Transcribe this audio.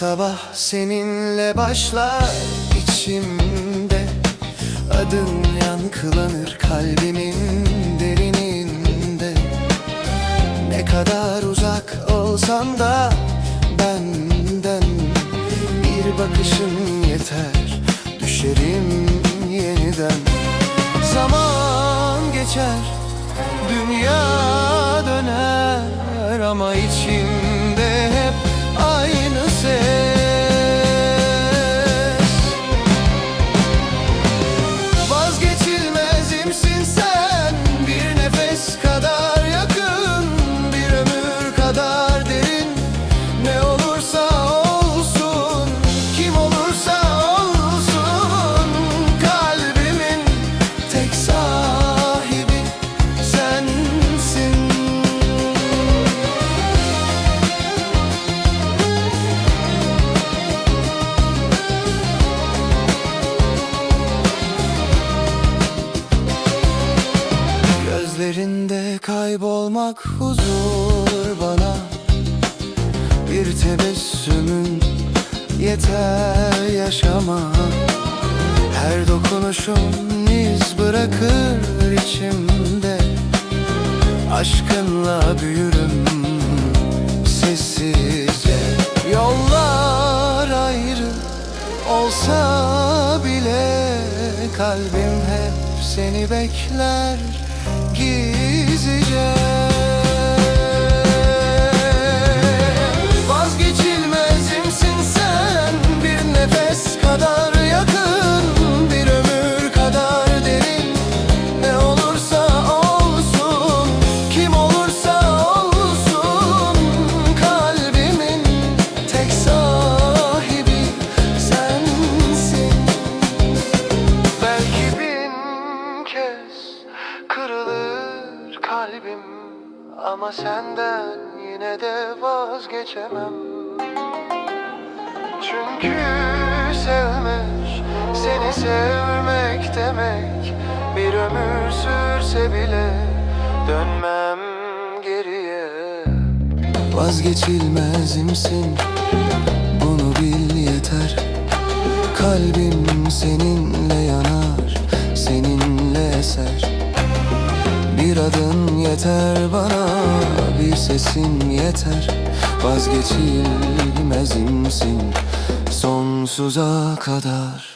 sabah seninle başlar içimde. Adın yankılanır kalbimin derininde. Ne kadar uzak olsan da benden Bir bakışın yeter. Düşerim yeniden. Zaman geçer dünya döner Ama içimde Gözlerinde kaybolmak huzur bana. Bir tebessümün yeter yaşama. Her dokunuşun iz bırakır içimde. Aşkınla büyürüm sessizce. Yollar ayrı olsa bile Kalbim hep seni bekler gizlice Vazgeçilmezimsin sen Bir nefes kadar Ama senden yine de vazgeçemem. Çünkü sevmek, seni sevmek demek. Bir ömür sürse bile dönmem geriye. Vazgeçilmezimsin, bunu bil yeter. Kalbim seninle yanar, seninle eser. Bir adın yeter bana, bir sesin yeter. Vazgeçilmezimsin sonsuza kadar